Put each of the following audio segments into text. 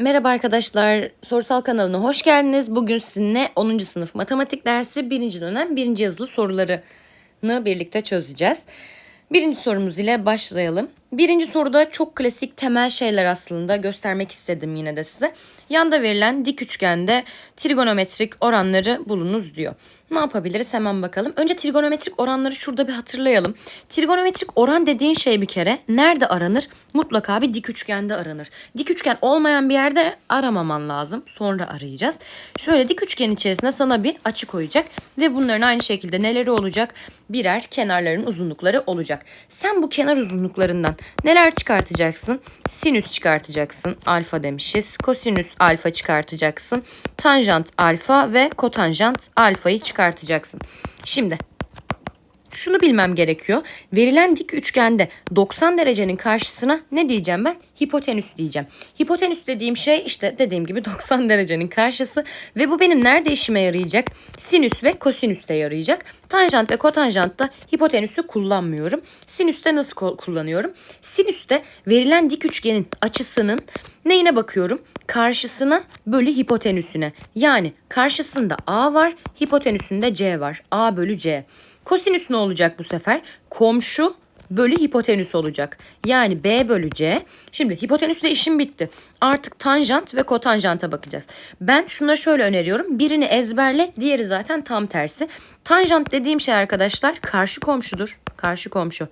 Merhaba arkadaşlar, Sorusal kanalına hoş geldiniz. Bugün sizinle 10. sınıf matematik dersi 1. dönem 1. yazılı sorularını birlikte çözeceğiz. Birinci sorumuz ile başlayalım. Birinci soruda çok klasik temel şeyler aslında göstermek istedim yine de size. Yanda verilen dik üçgende trigonometrik oranları bulunuz diyor. Ne yapabiliriz hemen bakalım. Önce trigonometrik oranları şurada bir hatırlayalım. Trigonometrik oran dediğin şey bir kere nerede aranır? Mutlaka bir dik üçgende aranır. Dik üçgen olmayan bir yerde aramaman lazım. Sonra arayacağız. Şöyle dik üçgen içerisinde sana bir açı koyacak ve bunların aynı şekilde neleri olacak? Birer kenarların uzunlukları olacak. Sen bu kenar uzunluklarından neler çıkartacaksın? Sinüs çıkartacaksın. Alfa demişiz. Kosinüs alfa çıkartacaksın. Tanjant alfa ve kotanjant alfayı çıkartacaksın. Şimdi şunu bilmem gerekiyor. Verilen dik üçgende 90 derecenin karşısına ne diyeceğim ben? Hipotenüs diyeceğim. Hipotenüs dediğim şey işte dediğim gibi 90 derecenin karşısı ve bu benim nerede işime yarayacak? Sinüs ve kosinüste yarayacak. Tanjant ve kotanjantta hipotenüsü kullanmıyorum. Sinüste nasıl kullanıyorum? Sinüste verilen dik üçgenin açısının neyine bakıyorum? Karşısına bölü hipotenüsüne. Yani karşısında A var, hipotenüsünde C var. A bölü C. Kosinüs ne olacak bu sefer? Komşu bölü hipotenüs olacak. Yani B bölü C. Şimdi hipotenüsle işim bitti. Artık tanjant ve kotanjanta bakacağız. Ben şunları şöyle öneriyorum. Birini ezberle, diğeri zaten tam tersi. Tanjant dediğim şey arkadaşlar karşı komşudur. Karşı komşu.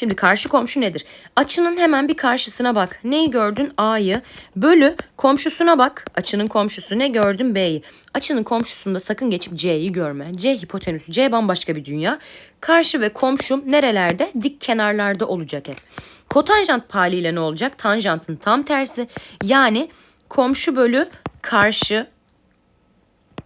Şimdi karşı komşu nedir? Açının hemen bir karşısına bak. Neyi gördün? A'yı. Bölü komşusuna bak. Açının komşusu ne gördün? B'yi. Açının komşusunda sakın geçip C'yi görme. C hipotenüs. C bambaşka bir dünya. Karşı ve komşum nerelerde? Dik kenarlarda olacak hep. Kotanjant haliyle ne olacak? Tanjantın tam tersi. Yani komşu bölü karşı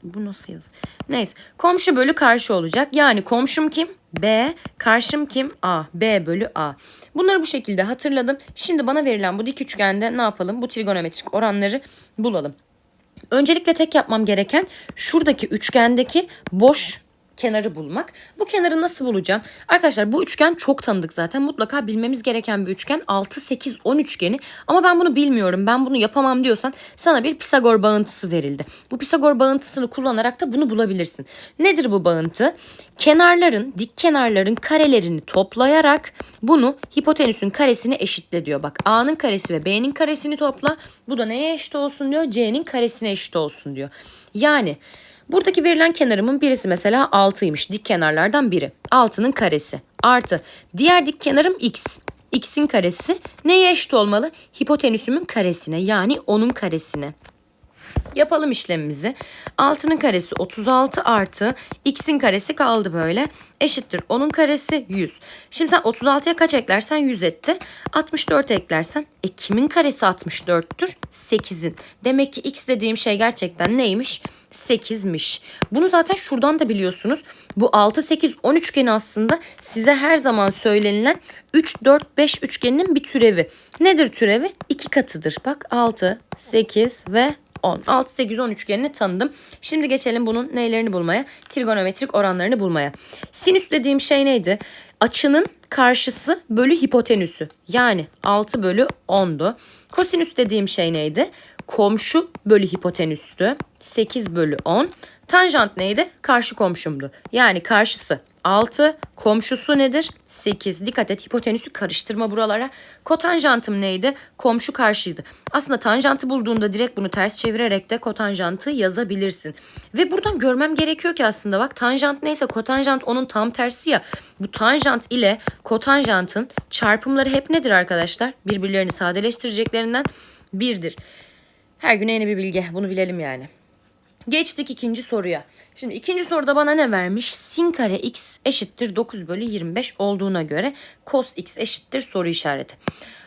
bu nasıl yaz? Neyse. Komşu bölü karşı olacak. Yani komşum kim? B. Karşım kim? A. B bölü A. Bunları bu şekilde hatırladım. Şimdi bana verilen bu dik üçgende ne yapalım? Bu trigonometrik oranları bulalım. Öncelikle tek yapmam gereken şuradaki üçgendeki boş kenarı bulmak. Bu kenarı nasıl bulacağım? Arkadaşlar bu üçgen çok tanıdık zaten. Mutlaka bilmemiz gereken bir üçgen. 6, 8, 10 üçgeni. Ama ben bunu bilmiyorum. Ben bunu yapamam diyorsan sana bir Pisagor bağıntısı verildi. Bu Pisagor bağıntısını kullanarak da bunu bulabilirsin. Nedir bu bağıntı? Kenarların, dik kenarların karelerini toplayarak bunu hipotenüsün karesine eşitle diyor. Bak A'nın karesi ve B'nin karesini topla. Bu da neye eşit olsun diyor? C'nin karesine eşit olsun diyor. Yani Buradaki verilen kenarımın birisi mesela 6'ymış. Dik kenarlardan biri. 6'nın karesi. Artı diğer dik kenarım x. x'in karesi neye eşit olmalı? Hipotenüsümün karesine yani onun karesine. Yapalım işlemimizi. 6'nın karesi 36 artı x'in karesi kaldı böyle. Eşittir. Onun karesi 100. Şimdi sen 36'ya kaç eklersen 100 etti. 64 eklersen e kimin karesi 64'tür? 8'in. Demek ki x dediğim şey gerçekten neymiş? 8'miş. Bunu zaten şuradan da biliyorsunuz. Bu 6, 8, 10 üçgeni aslında size her zaman söylenilen 3, 4, 5 üçgeninin bir türevi. Nedir türevi? 2 katıdır. Bak 6, 8 ve 10. 6, 8, 10 üçgenini tanıdım. Şimdi geçelim bunun neylerini bulmaya? Trigonometrik oranlarını bulmaya. Sinüs dediğim şey neydi? Açının karşısı bölü hipotenüsü. Yani 6 bölü 10'du. Kosinüs dediğim şey neydi? Komşu bölü hipotenüstü. 8 bölü 10. Tanjant neydi? Karşı komşumdu. Yani karşısı 6. Komşusu nedir? 8. Dikkat et hipotenüsü karıştırma buralara. Kotanjantım neydi? Komşu karşıydı. Aslında tanjantı bulduğunda direkt bunu ters çevirerek de kotanjantı yazabilirsin. Ve buradan görmem gerekiyor ki aslında bak tanjant neyse kotanjant onun tam tersi ya. Bu tanjant ile kotanjantın çarpımları hep nedir arkadaşlar? Birbirlerini sadeleştireceklerinden birdir. Her gün yeni bir bilgi. Bunu bilelim yani. Geçtik ikinci soruya. Şimdi ikinci soruda bana ne vermiş? Sin kare x eşittir 9 bölü 25 olduğuna göre cos x eşittir soru işareti.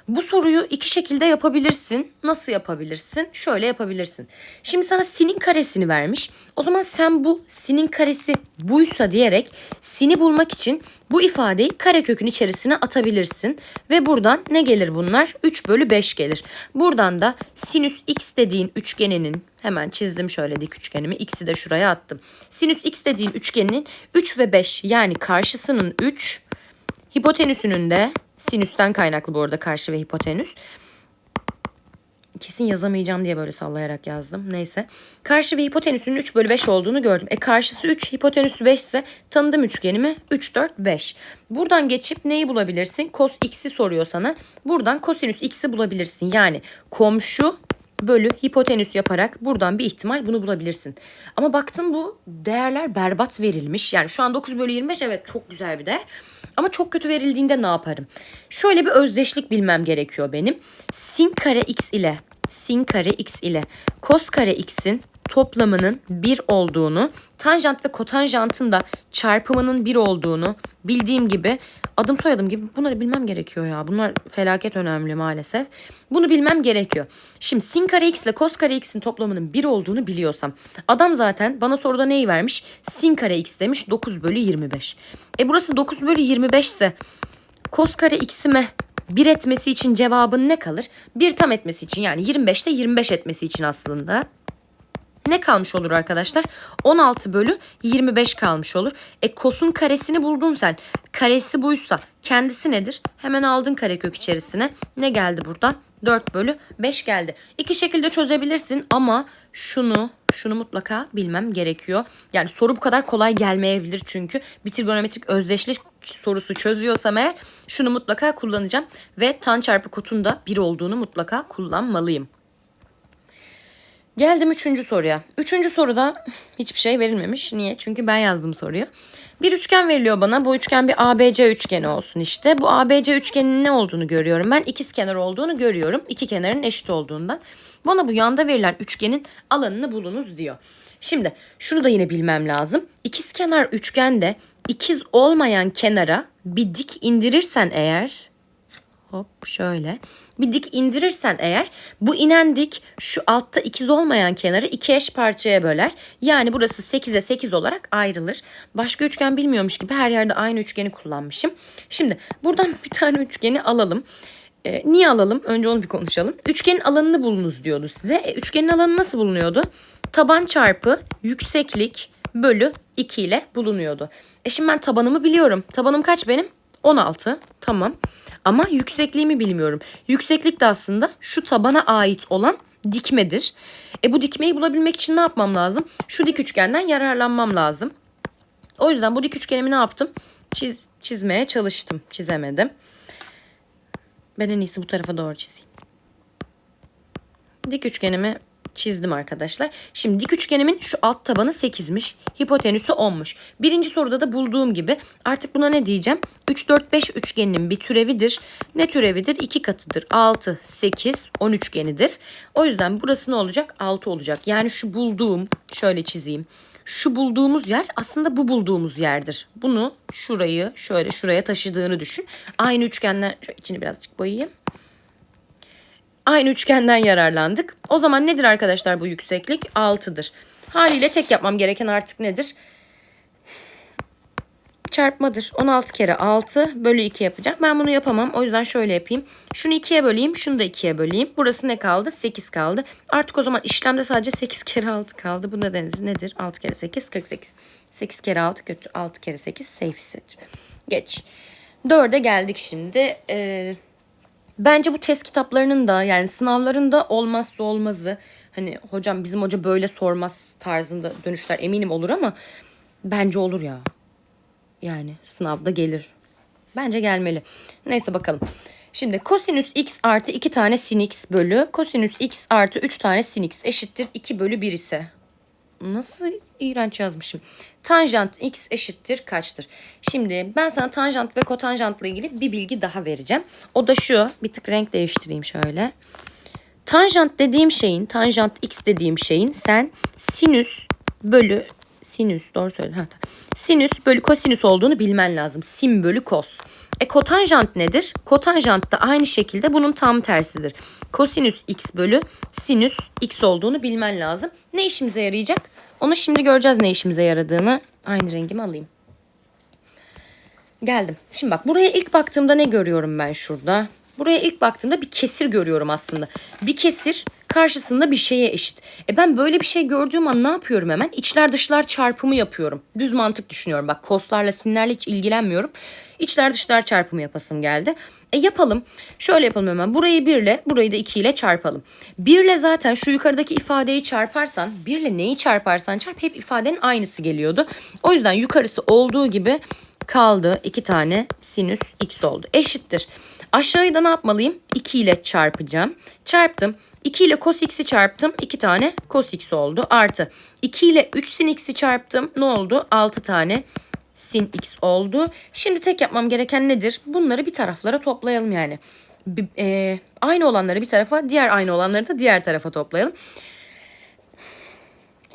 Bu soruyu iki şekilde yapabilirsin. Nasıl yapabilirsin? Şöyle yapabilirsin. Şimdi sana sinin karesini vermiş. O zaman sen bu sinin karesi buysa diyerek sini bulmak için bu ifadeyi karekökün içerisine atabilirsin. Ve buradan ne gelir bunlar? 3 bölü 5 gelir. Buradan da sinüs x dediğin üçgeninin hemen çizdim şöyle dik üçgenimi. X'i de şuraya attım. Sinüs x dediğin üçgeninin 3 ve 5 yani karşısının 3 hipotenüsünün de Sinüsten kaynaklı bu arada karşı ve hipotenüs. kesin yazamayacağım diye böyle sallayarak yazdım. Neyse. Karşı ve hipotenüsünün 3 bölü 5 olduğunu gördüm. E karşısı 3, hipotenüsü 5 ise tanıdım üçgenimi 3, 4, 5. Buradan geçip neyi bulabilirsin? Cos x'i soruyor sana. Buradan kosinüs x'i bulabilirsin. Yani komşu bölü hipotenüs yaparak buradan bir ihtimal bunu bulabilirsin. Ama baktın bu değerler berbat verilmiş. Yani şu an 9 bölü 25 evet çok güzel bir değer. Ama çok kötü verildiğinde ne yaparım? Şöyle bir özdeşlik bilmem gerekiyor benim. Sin kare x ile sin kare x ile kos kare x'in toplamının 1 olduğunu, tanjant ve kotanjantın da çarpımının 1 olduğunu bildiğim gibi adım soyadım gibi bunları bilmem gerekiyor ya. Bunlar felaket önemli maalesef. Bunu bilmem gerekiyor. Şimdi sin kare x ile kos kare x'in toplamının 1 olduğunu biliyorsam adam zaten bana soruda neyi vermiş? Sin kare x demiş 9 bölü 25. E burası 9 bölü 25 ise kos kare x'ime 1 etmesi için cevabın ne kalır? 1 tam etmesi için yani 25'te 25 etmesi için aslında ne kalmış olur arkadaşlar? 16 bölü 25 kalmış olur. E kosun karesini buldun sen. Karesi buysa kendisi nedir? Hemen aldın karekök içerisine. Ne geldi buradan? 4 bölü 5 geldi. İki şekilde çözebilirsin ama şunu şunu mutlaka bilmem gerekiyor. Yani soru bu kadar kolay gelmeyebilir çünkü bir trigonometrik özdeşlik sorusu çözüyorsam eğer şunu mutlaka kullanacağım ve tan çarpı kotun da 1 olduğunu mutlaka kullanmalıyım. Geldim üçüncü soruya. Üçüncü soruda hiçbir şey verilmemiş. Niye? Çünkü ben yazdım soruyu. Bir üçgen veriliyor bana. Bu üçgen bir ABC üçgeni olsun işte. Bu ABC üçgeninin ne olduğunu görüyorum. Ben ikiz kenar olduğunu görüyorum. İki kenarın eşit olduğundan. Bana bu yanda verilen üçgenin alanını bulunuz diyor. Şimdi şunu da yine bilmem lazım. İkiz kenar üçgende ikiz olmayan kenara bir dik indirirsen eğer Hop şöyle. Bir dik indirirsen eğer bu inen dik şu altta ikiz olmayan kenarı iki eş parçaya böler. Yani burası 8'e 8 olarak ayrılır. Başka üçgen bilmiyormuş gibi her yerde aynı üçgeni kullanmışım. Şimdi buradan bir tane üçgeni alalım. Ee, niye alalım? Önce onu bir konuşalım. Üçgenin alanını bulunuz diyordu size. E, üçgenin alanı nasıl bulunuyordu? Taban çarpı yükseklik bölü 2 ile bulunuyordu. E şimdi ben tabanımı biliyorum. Tabanım kaç benim? 16. Tamam. Ama yüksekliğimi bilmiyorum. Yükseklik de aslında şu tabana ait olan dikmedir. E bu dikmeyi bulabilmek için ne yapmam lazım? Şu dik üçgenden yararlanmam lazım. O yüzden bu dik üçgenimi ne yaptım? Çiz, çizmeye çalıştım. Çizemedim. Ben en iyisi bu tarafa doğru çizeyim. Dik üçgenimi çizdim arkadaşlar. Şimdi dik üçgenimin şu alt tabanı 8'miş. Hipotenüsü 10'muş. Birinci soruda da bulduğum gibi artık buna ne diyeceğim? 3, 4, 5 üçgeninin bir türevidir. Ne türevidir? 2 katıdır. 6, 8, 10 üçgenidir. O yüzden burası ne olacak? 6 olacak. Yani şu bulduğum, şöyle çizeyim. Şu bulduğumuz yer aslında bu bulduğumuz yerdir. Bunu şurayı şöyle şuraya taşıdığını düşün. Aynı üçgenler, içini birazcık boyayayım aynı üçgenden yararlandık. O zaman nedir arkadaşlar bu yükseklik? 6'dır. Haliyle tek yapmam gereken artık nedir? Çarpmadır. 16 kere 6 bölü 2 yapacağım. Ben bunu yapamam. O yüzden şöyle yapayım. Şunu 2'ye böleyim. Şunu da 2'ye böleyim. Burası ne kaldı? 8 kaldı. Artık o zaman işlemde sadece 8 kere 6 kaldı. Bu nedendir? Nedir? 6 kere 8 48. 8 kere 6 kötü. 6 kere 8 safe'sidir. Geç. 4'e geldik şimdi. Ee, Bence bu test kitaplarının da yani sınavlarında olmazsa olmazı hani hocam bizim hoca böyle sormaz tarzında dönüşler eminim olur ama bence olur ya. Yani sınavda gelir. Bence gelmeli. Neyse bakalım. Şimdi kosinüs x artı 2 tane sin x bölü kosinüs x artı 3 tane sin x eşittir 2 bölü 1 ise. Nasıl iğrenç yazmışım. Tanjant x eşittir kaçtır? Şimdi ben sana tanjant ve kotanjantla ilgili bir bilgi daha vereceğim. O da şu. Bir tık renk değiştireyim şöyle. Tanjant dediğim şeyin, tanjant x dediğim şeyin sen sinüs bölü sinüs doğru söyledin. Ha, sinüs bölü kosinüs olduğunu bilmen lazım. Sin bölü kos. E kotanjant nedir? Kotanjant da aynı şekilde bunun tam tersidir. Kosinüs x bölü sinüs x olduğunu bilmen lazım. Ne işimize yarayacak? Onu şimdi göreceğiz ne işimize yaradığını. Aynı rengimi alayım. Geldim. Şimdi bak buraya ilk baktığımda ne görüyorum ben şurada? Buraya ilk baktığımda bir kesir görüyorum aslında. Bir kesir karşısında bir şeye eşit. E ben böyle bir şey gördüğüm an ne yapıyorum hemen? İçler dışlar çarpımı yapıyorum. Düz mantık düşünüyorum. Bak koslarla sinlerle hiç ilgilenmiyorum. İçler dışlar çarpımı yapasım geldi. E yapalım. Şöyle yapalım hemen. Burayı 1 ile burayı da 2 ile çarpalım. 1 ile zaten şu yukarıdaki ifadeyi çarparsan 1 ile neyi çarparsan çarp hep ifadenin aynısı geliyordu. O yüzden yukarısı olduğu gibi kaldı. 2 tane sinüs x oldu. Eşittir. Aşağıyı da ne yapmalıyım? 2 ile çarpacağım. Çarptım. 2 ile cos x'i çarptım. 2 tane cos x oldu. Artı 2 ile 3 sin x'i çarptım. Ne oldu? 6 tane sin x oldu. Şimdi tek yapmam gereken nedir? Bunları bir taraflara toplayalım yani. Bir- e, aynı olanları bir tarafa, diğer aynı olanları da diğer tarafa toplayalım.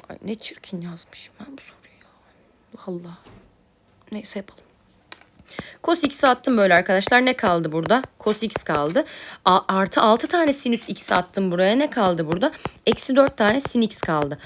Ay, ne çirkin yazmışım ben bu soruyu. Vallahi. Neyse yapalım. Cos x'i attım böyle arkadaşlar. Ne kaldı burada? Cos x kaldı. A- artı 6 tane sinüs x attım buraya. Ne kaldı burada? Eksi 4 tane sin x kaldı.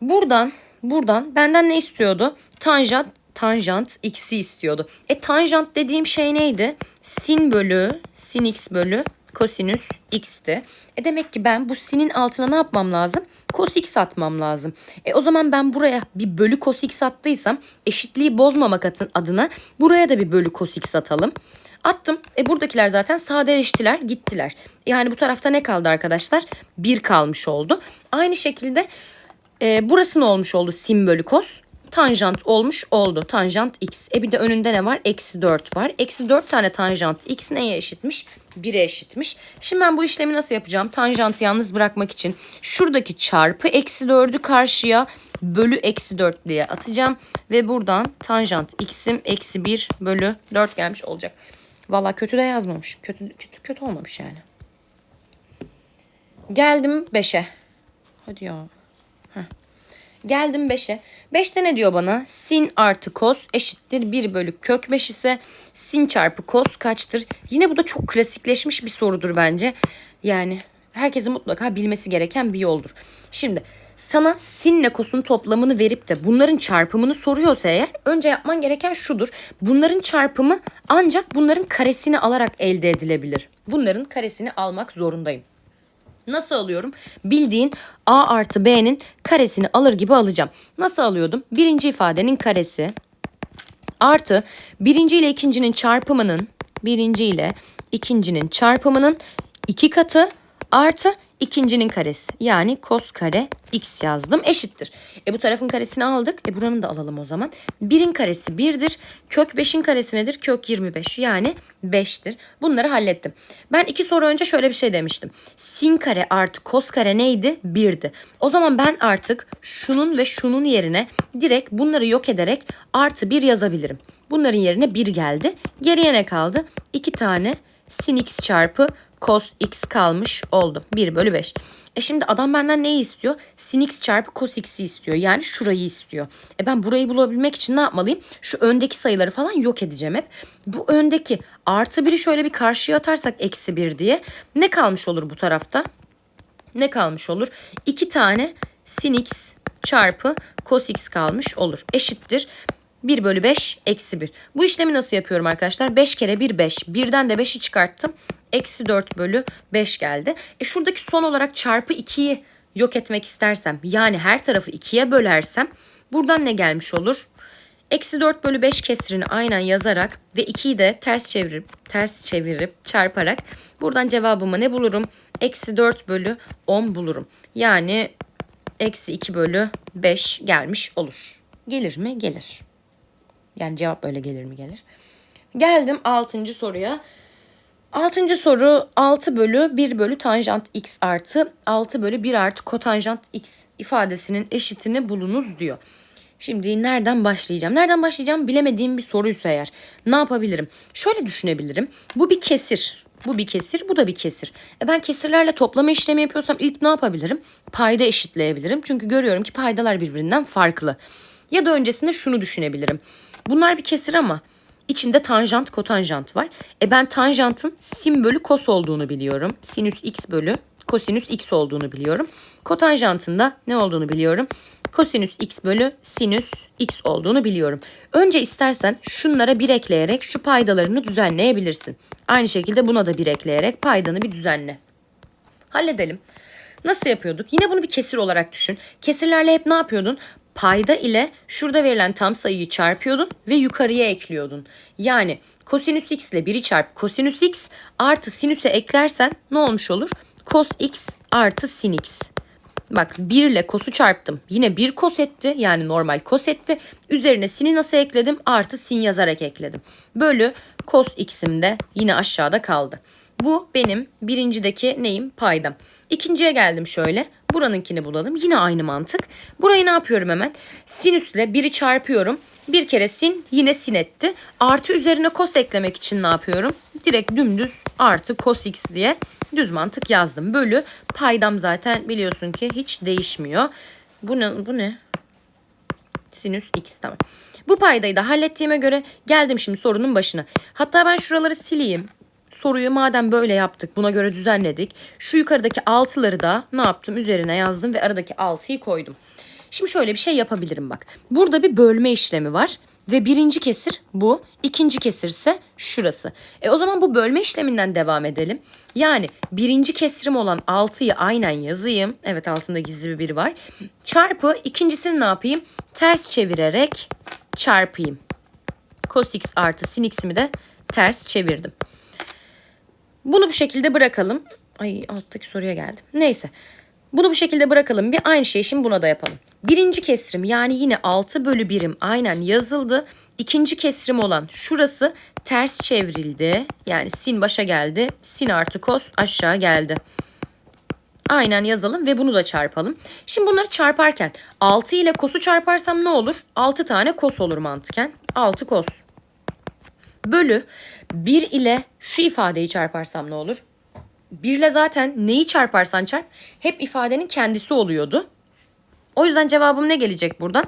Buradan buradan benden ne istiyordu? Tanjant tanjant x'i istiyordu. E tanjant dediğim şey neydi? Sin bölü sin x bölü kosinüs x'ti. E demek ki ben bu sinin altına ne yapmam lazım? Cos x atmam lazım. E o zaman ben buraya bir bölü cos x attıysam eşitliği bozmamak adına buraya da bir bölü cos x atalım. Attım. E buradakiler zaten sadeleştiler, gittiler. Yani bu tarafta ne kaldı arkadaşlar? 1 kalmış oldu. Aynı şekilde e, burası ne olmuş oldu? Sin bölü kos. Tanjant olmuş oldu. Tanjant x. E bir de önünde ne var? Eksi 4 var. Eksi 4 tane tanjant x neye eşitmiş? 1'e eşitmiş. Şimdi ben bu işlemi nasıl yapacağım? Tanjantı yalnız bırakmak için şuradaki çarpı eksi 4'ü karşıya bölü eksi 4 diye atacağım. Ve buradan tanjant x'im eksi 1 bölü 4 gelmiş olacak. Valla kötü de yazmamış. Kötü, kötü, kötü olmamış yani. Geldim 5'e. Hadi ya. Geldim 5'e. 5'te ne diyor bana? Sin artı kos eşittir 1 bölü kök 5 ise sin çarpı kos kaçtır? Yine bu da çok klasikleşmiş bir sorudur bence. Yani herkesin mutlaka bilmesi gereken bir yoldur. Şimdi sana sinle kosun toplamını verip de bunların çarpımını soruyorsa eğer önce yapman gereken şudur. Bunların çarpımı ancak bunların karesini alarak elde edilebilir. Bunların karesini almak zorundayım. Nasıl alıyorum? Bildiğin a artı b'nin karesini alır gibi alacağım. Nasıl alıyordum? Birinci ifadenin karesi artı birinci ile ikincinin çarpımının birinci ile ikincinin çarpımının iki katı artı ikincinin karesi. Yani kos kare x yazdım eşittir. E bu tarafın karesini aldık. E buranın da alalım o zaman. Birin karesi 1'dir. Kök 5'in karesi nedir? Kök 25 yani 5'tir. Bunları hallettim. Ben iki soru önce şöyle bir şey demiştim. Sin kare artı kos kare neydi? 1'di. O zaman ben artık şunun ve şunun yerine direkt bunları yok ederek artı 1 yazabilirim. Bunların yerine 1 geldi. Geriye ne kaldı? 2 tane sin x çarpı cos x kalmış oldu. 1 bölü 5. E şimdi adam benden neyi istiyor? Sin x çarpı cos x'i istiyor. Yani şurayı istiyor. E ben burayı bulabilmek için ne yapmalıyım? Şu öndeki sayıları falan yok edeceğim hep. Bu öndeki artı 1'i şöyle bir karşıya atarsak eksi 1 diye. Ne kalmış olur bu tarafta? Ne kalmış olur? 2 tane sin x çarpı cos x kalmış olur. Eşittir. 1 bölü 5 eksi 1. Bu işlemi nasıl yapıyorum arkadaşlar? 5 kere 1 5. Birden de 5'i çıkarttım. Eksi 4 bölü 5 geldi. E şuradaki son olarak çarpı 2'yi yok etmek istersem yani her tarafı 2'ye bölersem buradan ne gelmiş olur? Eksi 4 bölü 5 kesrini aynen yazarak ve 2'yi de ters çevirip ters çevirip çarparak buradan cevabımı ne bulurum? Eksi 4 bölü 10 bulurum. Yani eksi 2 bölü 5 gelmiş olur. Gelir mi? Gelir. Yani cevap öyle gelir mi? Gelir. Geldim 6. soruya. 6. soru 6 bölü 1 bölü tanjant x artı 6 bölü 1 artı kotanjant x ifadesinin eşitini bulunuz diyor. Şimdi nereden başlayacağım? Nereden başlayacağım bilemediğim bir soruysa eğer ne yapabilirim? Şöyle düşünebilirim. Bu bir kesir. Bu bir kesir, bu da bir kesir. E ben kesirlerle toplama işlemi yapıyorsam ilk ne yapabilirim? Payda eşitleyebilirim. Çünkü görüyorum ki paydalar birbirinden farklı. Ya da öncesinde şunu düşünebilirim. Bunlar bir kesir ama içinde tanjant kotanjant var. E ben tanjantın sin bölü kos olduğunu biliyorum. Sinüs x bölü kosinüs x olduğunu biliyorum. Kotanjantın da ne olduğunu biliyorum. kosinüs x bölü sinüs x olduğunu biliyorum. Önce istersen şunlara bir ekleyerek şu paydalarını düzenleyebilirsin. Aynı şekilde buna da bir ekleyerek paydanı bir düzenle. Halledelim. Nasıl yapıyorduk? Yine bunu bir kesir olarak düşün. Kesirlerle hep ne yapıyordun? Payda ile şurada verilen tam sayıyı çarpıyordun ve yukarıya ekliyordun. Yani kosinüs x ile 1'i çarp kosinüs x artı sinüse eklersen ne olmuş olur? Cos x artı sin x. Bak 1 ile kosu çarptım. Yine 1 kos etti. Yani normal kos etti. Üzerine sini nasıl ekledim? Artı sin yazarak ekledim. Bölü cos x'im de yine aşağıda kaldı. Bu benim birincideki neyim? Paydam. İkinciye geldim şöyle. Buranınkini bulalım. Yine aynı mantık. Burayı ne yapıyorum hemen? Sinüsle 1'i çarpıyorum. Bir kere sin yine sin etti. Artı üzerine kos eklemek için ne yapıyorum? Direkt dümdüz artı cos x diye düz mantık yazdım. Bölü paydam zaten biliyorsun ki hiç değişmiyor. Bu ne? Bu ne? Sinüs x tamam. Bu paydayı da hallettiğime göre geldim şimdi sorunun başına. Hatta ben şuraları sileyim. Soruyu madem böyle yaptık buna göre düzenledik. Şu yukarıdaki 6'ları da ne yaptım üzerine yazdım ve aradaki 6'yı koydum. Şimdi şöyle bir şey yapabilirim bak. Burada bir bölme işlemi var. Ve birinci kesir bu. ikinci kesir ise şurası. E o zaman bu bölme işleminden devam edelim. Yani birinci kesrim olan 6'yı aynen yazayım. Evet altında gizli bir biri var. Çarpı ikincisini ne yapayım? Ters çevirerek çarpayım. Cos x artı sin x'imi de ters çevirdim. Bunu bu şekilde bırakalım. Ay alttaki soruya geldim. Neyse. Bunu bu şekilde bırakalım. Bir aynı şeyi şimdi buna da yapalım. Birinci kesrim yani yine 6 bölü birim aynen yazıldı. İkinci kesrim olan şurası ters çevrildi. Yani sin başa geldi. Sin artı kos aşağı geldi. Aynen yazalım ve bunu da çarpalım. Şimdi bunları çarparken 6 ile kosu çarparsam ne olur? 6 tane kos olur mantıken. 6 kos. Bölü 1 ile şu ifadeyi çarparsam ne olur? 1 ile zaten neyi çarparsan çarp hep ifadenin kendisi oluyordu. O yüzden cevabım ne gelecek buradan?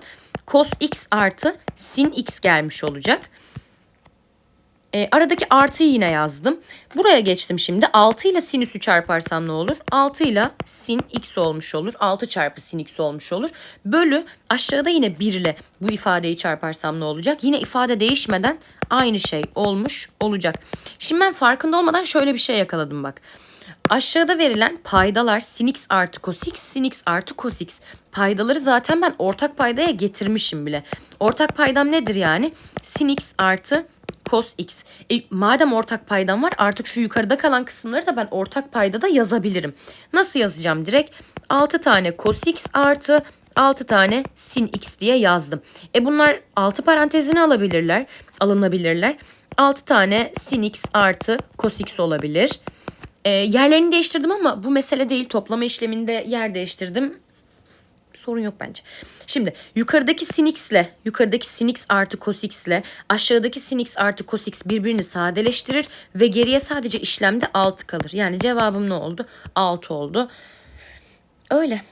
Cos x artı sin x gelmiş olacak. E, aradaki artıyı yine yazdım. Buraya geçtim şimdi. 6 ile sinüsü çarparsam ne olur? 6 ile sin x olmuş olur. 6 çarpı sin x olmuş olur. Bölü aşağıda yine 1 ile bu ifadeyi çarparsam ne olacak? Yine ifade değişmeden aynı şey olmuş olacak. Şimdi ben farkında olmadan şöyle bir şey yakaladım bak. Aşağıda verilen paydalar sin x artı cos x, sin x artı cos x. Paydaları zaten ben ortak paydaya getirmişim bile. Ortak paydam nedir yani? Sin x artı cos x. E, madem ortak paydam var artık şu yukarıda kalan kısımları da ben ortak paydada yazabilirim. Nasıl yazacağım direkt? 6 tane cos x artı 6 tane sin x diye yazdım. E bunlar 6 parantezini alabilirler, alınabilirler. 6 tane sin artı cos olabilir. E, yerlerini değiştirdim ama bu mesele değil. Toplama işleminde yer değiştirdim. Sorun yok bence. Şimdi yukarıdaki sin ile yukarıdaki sin artı cos ile aşağıdaki sin artı cos birbirini sadeleştirir ve geriye sadece işlemde 6 kalır. Yani cevabım ne oldu? 6 oldu. Öyle.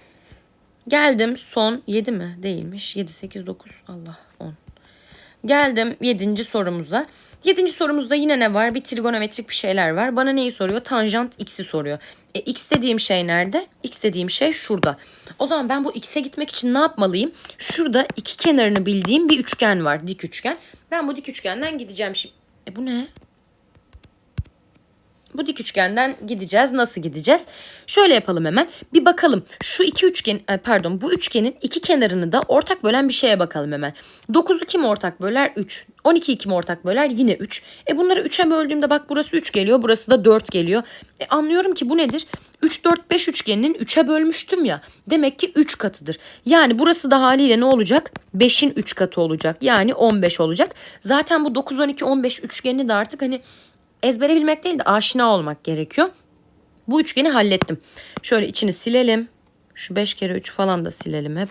Geldim son 7 mi? Değilmiş. 7, 8, 9. Allah 10. Geldim 7. sorumuza. Yedinci sorumuzda yine ne var? Bir trigonometrik bir şeyler var. Bana neyi soruyor? Tanjant x'i soruyor. E, x dediğim şey nerede? X dediğim şey şurada. O zaman ben bu x'e gitmek için ne yapmalıyım? Şurada iki kenarını bildiğim bir üçgen var. Dik üçgen. Ben bu dik üçgenden gideceğim şimdi. E bu ne? Bu dik üçgenden gideceğiz. Nasıl gideceğiz? Şöyle yapalım hemen. Bir bakalım. Şu iki üçgen e, pardon bu üçgenin iki kenarını da ortak bölen bir şeye bakalım hemen. 9'u kim ortak böler? 3. 12'yi kim ortak böler? Yine 3. E bunları 3'e böldüğümde bak burası 3 geliyor. Burası da 4 geliyor. E anlıyorum ki bu nedir? 3, 4, 5 üçgeninin 3'e bölmüştüm ya. Demek ki 3 katıdır. Yani burası da haliyle ne olacak? 5'in 3 katı olacak. Yani 15 olacak. Zaten bu 9, 12, 15 üçgenini de artık hani ezbere bilmek değil de aşina olmak gerekiyor. Bu üçgeni hallettim. Şöyle içini silelim. Şu 5 kere 3 falan da silelim hep.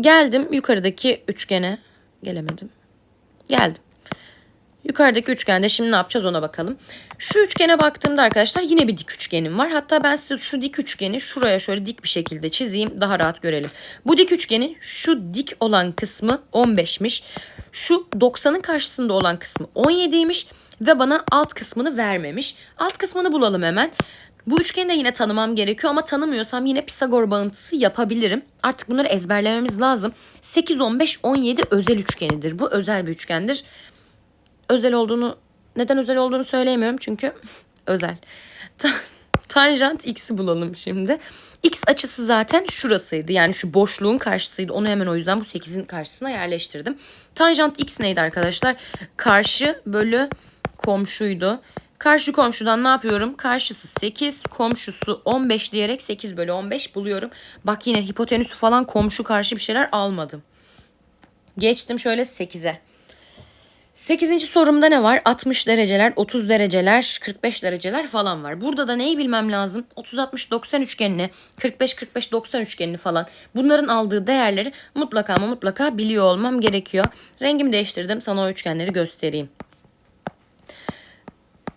Geldim yukarıdaki üçgene. Gelemedim. Geldim. Yukarıdaki üçgende şimdi ne yapacağız ona bakalım. Şu üçgene baktığımda arkadaşlar yine bir dik üçgenim var. Hatta ben size şu dik üçgeni şuraya şöyle dik bir şekilde çizeyim daha rahat görelim. Bu dik üçgenin şu dik olan kısmı 15'miş. Şu 90'ın karşısında olan kısmı 17'ymiş ve bana alt kısmını vermemiş. Alt kısmını bulalım hemen. Bu üçgeni de yine tanımam gerekiyor ama tanımıyorsam yine Pisagor bağıntısı yapabilirim. Artık bunları ezberlememiz lazım. 8, 15, 17 özel üçgenidir. Bu özel bir üçgendir. Özel olduğunu neden özel olduğunu söyleyemiyorum çünkü özel. Ta- Tanjant x'i bulalım şimdi. X açısı zaten şurasıydı. Yani şu boşluğun karşısıydı. Onu hemen o yüzden bu 8'in karşısına yerleştirdim. Tanjant x neydi arkadaşlar? Karşı bölü komşuydu. Karşı komşudan ne yapıyorum? Karşısı 8, komşusu 15 diyerek 8 bölü 15 buluyorum. Bak yine hipotenüsü falan komşu karşı bir şeyler almadım. Geçtim şöyle 8'e. 8. sorumda ne var? 60 dereceler, 30 dereceler, 45 dereceler falan var. Burada da neyi bilmem lazım? 30 60 90 üçgenini, 45 45 90 üçgenini falan. Bunların aldığı değerleri mutlaka ama mutlaka biliyor olmam gerekiyor. Rengimi değiştirdim. Sana o üçgenleri göstereyim.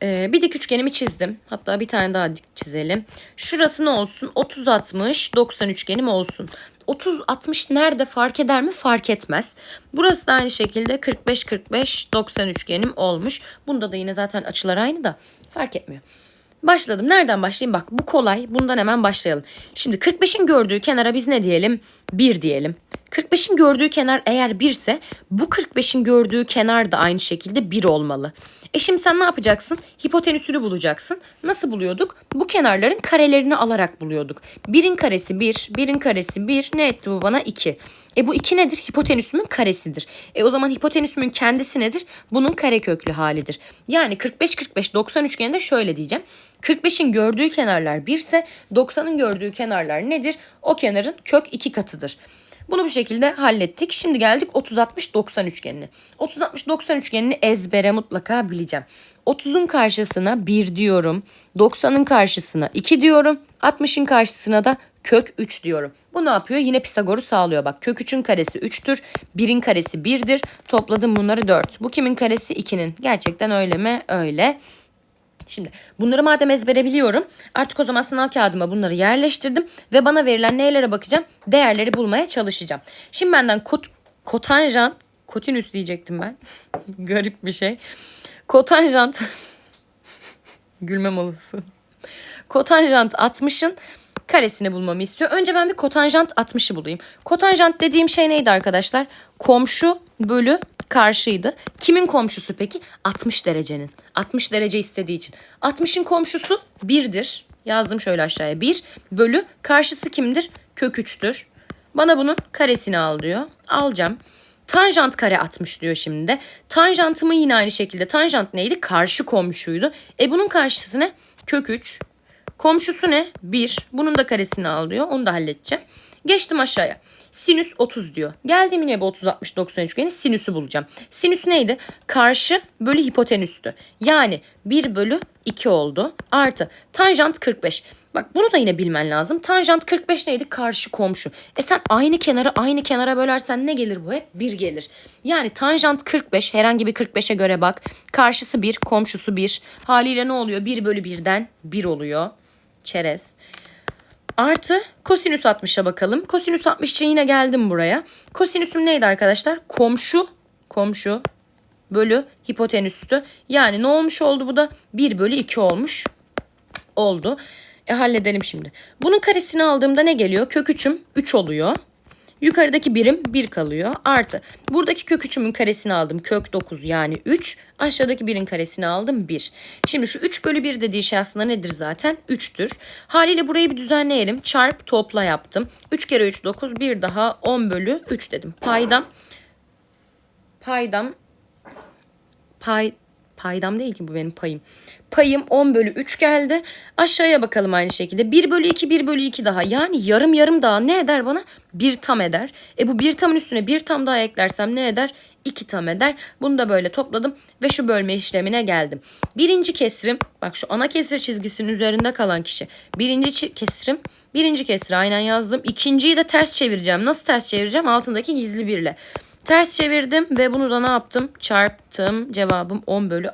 Ee, bir dik üçgenimi çizdim. Hatta bir tane daha dik çizelim. Şurası ne olsun? 30 60 90 üçgenim olsun. 30 60 nerede fark eder mi? Fark etmez. Burası da aynı şekilde 45 45 90 üçgenim olmuş. Bunda da yine zaten açılar aynı da fark etmiyor. Başladım. Nereden başlayayım? Bak bu kolay. Bundan hemen başlayalım. Şimdi 45'in gördüğü kenara biz ne diyelim? 1 diyelim. 45'in gördüğü kenar eğer 1 ise bu 45'in gördüğü kenar da aynı şekilde 1 olmalı. E şimdi sen ne yapacaksın? Hipotenüsünü bulacaksın. Nasıl buluyorduk? Bu kenarların karelerini alarak buluyorduk. 1'in karesi 1, 1'in karesi 1. Ne etti bu bana? 2. E bu 2 nedir? Hipotenüsümün karesidir. E o zaman hipotenüsümün kendisi nedir? Bunun kareköklü halidir. Yani 45 45 90 üçgeninde şöyle diyeceğim. 45'in gördüğü kenarlar 1 ise 90'ın gördüğü kenarlar nedir? O kenarın kök 2 katıdır. Bunu bu şekilde hallettik. Şimdi geldik 30-60-90 üçgenine. 30-60-90 üçgenini ezbere mutlaka bileceğim. 30'un karşısına 1 diyorum. 90'ın karşısına 2 diyorum. 60'ın karşısına da kök 3 diyorum. Bu ne yapıyor? Yine Pisagor'u sağlıyor. Bak kök 3'ün karesi 3'tür. 1'in karesi 1'dir. Topladım bunları 4. Bu kimin karesi? 2'nin. Gerçekten öyle mi? Öyle. Şimdi bunları madem ezbere biliyorum artık o zaman sınav kağıdıma bunları yerleştirdim ve bana verilen neylere bakacağım? Değerleri bulmaya çalışacağım. Şimdi benden kot, kotanjant, kotinüs diyecektim ben. Garip bir şey. Kotanjant, gülmem olası. Kotanjant 60'ın karesini bulmamı istiyor. Önce ben bir kotanjant 60'ı bulayım. Kotanjant dediğim şey neydi arkadaşlar? Komşu bölü karşıydı. Kimin komşusu peki? 60 derecenin. 60 derece istediği için. 60'ın komşusu 1'dir. Yazdım şöyle aşağıya. 1 bölü karşısı kimdir? Kök 3'tür. Bana bunun karesini al diyor. Alacağım. Tanjant kare 60 diyor şimdi de. Tanjantımı yine aynı şekilde. Tanjant neydi? Karşı komşuydu. E bunun karşısı ne? Kök 3. Komşusu ne? 1. Bunun da karesini al diyor. Onu da halledeceğim. Geçtim aşağıya. Sinüs 30 diyor. Geldim yine bu 30 60 90 üçgeni sinüsü bulacağım. Sinüs neydi? Karşı bölü hipotenüstü. Yani 1 bölü 2 oldu. Artı tanjant 45. Bak bunu da yine bilmen lazım. Tanjant 45 neydi? Karşı komşu. E sen aynı kenarı aynı kenara bölersen ne gelir bu hep? 1 gelir. Yani tanjant 45 herhangi bir 45'e göre bak. Karşısı 1, komşusu 1. Haliyle ne oluyor? 1 bölü 1'den 1 oluyor. Çerez. Artı kosinüs 60'a bakalım. Kosinüs 60 için yine geldim buraya. Kosinüsüm neydi arkadaşlar? Komşu, komşu bölü hipotenüstü. Yani ne olmuş oldu bu da? 1 bölü 2 olmuş oldu. E halledelim şimdi. Bunun karesini aldığımda ne geliyor? Kök 3'üm 3 oluyor. Yukarıdaki birim 1 kalıyor. Artı buradaki kök 3'ümün karesini aldım. Kök 9 yani 3. Aşağıdaki 1'in karesini aldım 1. Şimdi şu 3 bölü 1 dediği şey aslında nedir zaten? 3'tür. Haliyle burayı bir düzenleyelim. Çarp topla yaptım. 3 kere 3 9 bir daha 10 bölü 3 dedim. Paydam paydam pay paydam değil ki bu benim payım. Payım 10 bölü 3 geldi. Aşağıya bakalım aynı şekilde. 1 bölü 2 1 bölü 2 daha. Yani yarım yarım daha ne eder bana? 1 tam eder. E bu 1 tamın üstüne 1 tam daha eklersem ne eder? 2 tam eder. Bunu da böyle topladım ve şu bölme işlemine geldim. Birinci kesrim bak şu ana kesir çizgisinin üzerinde kalan kişi. Birinci kesrim birinci kesri aynen yazdım. İkinciyi de ters çevireceğim. Nasıl ters çevireceğim? Altındaki gizli birle. Ters çevirdim ve bunu da ne yaptım? Çarptım. Cevabım 10 bölü